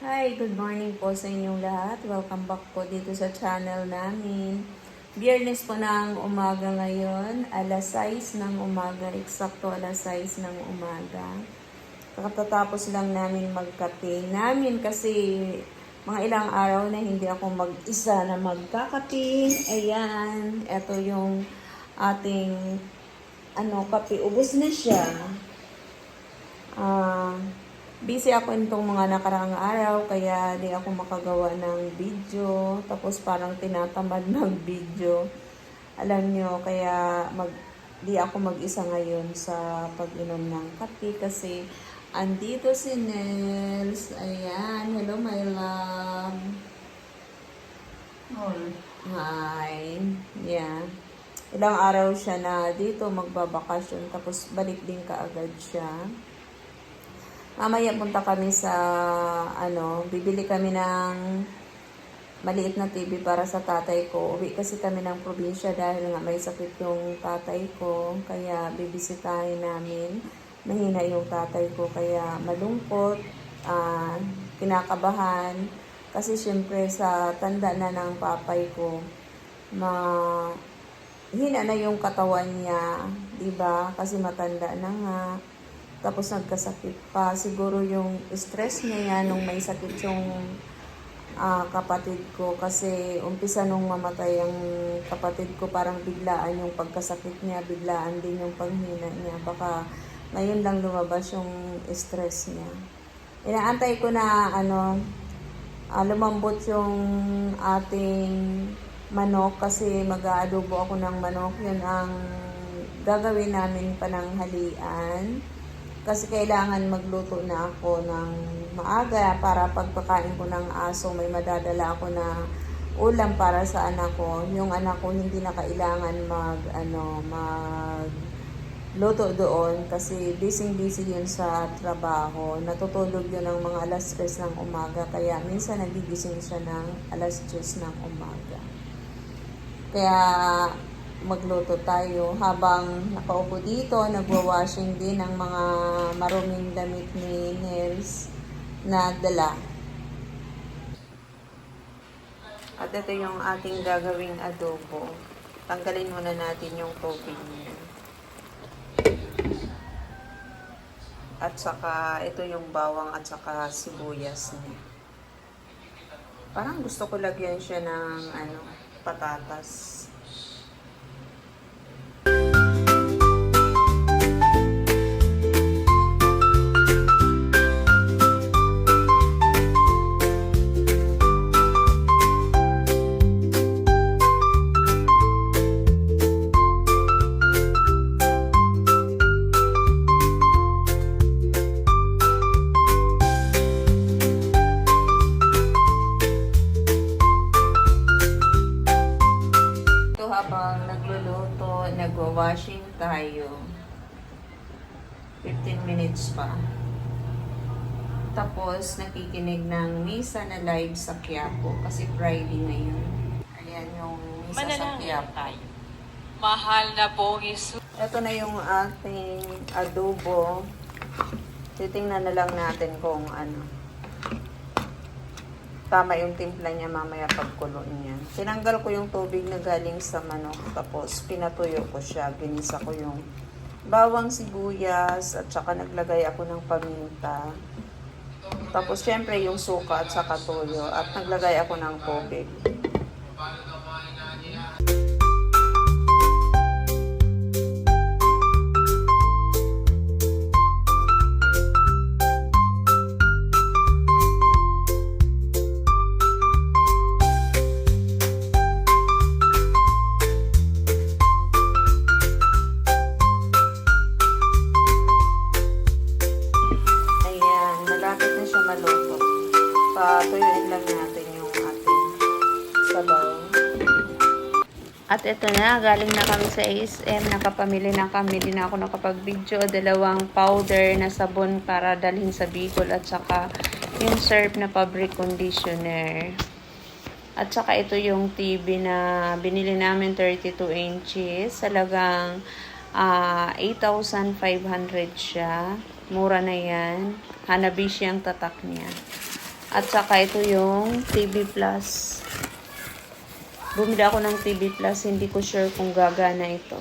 Hi, good morning po sa inyong lahat. Welcome back po dito sa channel namin. Biyernes po ng umaga ngayon, alas 6 ng umaga, eksakto alas 6 ng umaga. Kakatapos lang namin magkape. Namin kasi mga ilang araw na hindi ako mag-isa na magkakape. Ayan, ito yung ating ano, kape. Ubus na siya. Ah, busy ako nitong mga nakaraang araw kaya di ako makagawa ng video. Tapos parang tinatamad mag-video. Alam nyo, kaya mag, di ako mag-isa ngayon sa pag-inom ng kape kasi andito si Nels. Ayan, hello my love. Hi. Yeah. Ilang araw siya na dito magbabakasyon tapos balik din kaagad siya. Mamaya punta kami sa ano, bibili kami ng maliit na TV para sa tatay ko. Uwi kasi kami ng probinsya dahil nga may sakit yung tatay ko. Kaya bibisitahin namin. Mahina yung tatay ko kaya malungkot, ah, kinakabahan. Kasi syempre sa tanda na ng papay ko, ma hina na yung katawan niya, 'di ba? Kasi matanda na nga. Tapos nagkasakit pa. Siguro yung stress niya yan nung may sakit yung ah, kapatid ko. Kasi umpisa nung mamatay ang kapatid ko, parang biglaan yung pagkasakit niya, biglaan din yung panghina niya. Baka ngayon lang lumabas yung stress niya. Inaantay ko na ano, ah, lumambot yung ating manok kasi mag-aadobo ako ng manok. Yun ang gagawin namin pananghalian. Kasi kailangan magluto na ako ng maaga para pagpakain ko ng aso, may madadala ako na ulam para sa anak ko. Yung anak ko hindi na kailangan mag, ano, mag luto doon kasi busy-busy yun sa trabaho. Natutulog yun ng mga alas 3 ng umaga kaya minsan nagigising siya ng alas 10 ng umaga. Kaya magluto tayo habang nakaupo dito, nagwa-washing din ng mga maruming damit ni Nels na dala. At ito yung ating gagawing adobo. Tanggalin muna natin yung tubig niya. At saka ito yung bawang at saka sibuyas niya. Parang gusto ko lagyan siya ng ano, patatas. Nagwa-washing tayo. 15 minutes pa. Tapos, nakikinig ng misa na live sa Quiapo kasi Friday ngayon. Ayan yung misa sa Manalangin Quiapo. tayo. Mahal na pong Isus. Ito na yung ating adobo. Titingnan na lang natin kung ano. Tama yung timpla niya mamaya pagkulo niya. Tinanggal ko yung tubig na galing sa manok. Tapos pinatuyo ko siya. Ginisa ko yung bawang sibuyas. At saka naglagay ako ng paminta. Tapos syempre yung suka at saka toyo. At naglagay ako ng tubig. At ito na, galing na kami sa ASM, nakapamili na kami, din ako nakapag-video, dalawang powder na sabon para dalhin sa Bicol at saka yung serve na fabric conditioner. At saka ito yung TV na binili namin 32 inches. Talagang ah 8,500 siya. Mura na yan. Hanabishi ang tatak niya. At saka ito yung TV Plus. Bumili ako ng TV Plus, hindi ko sure kung gagana ito.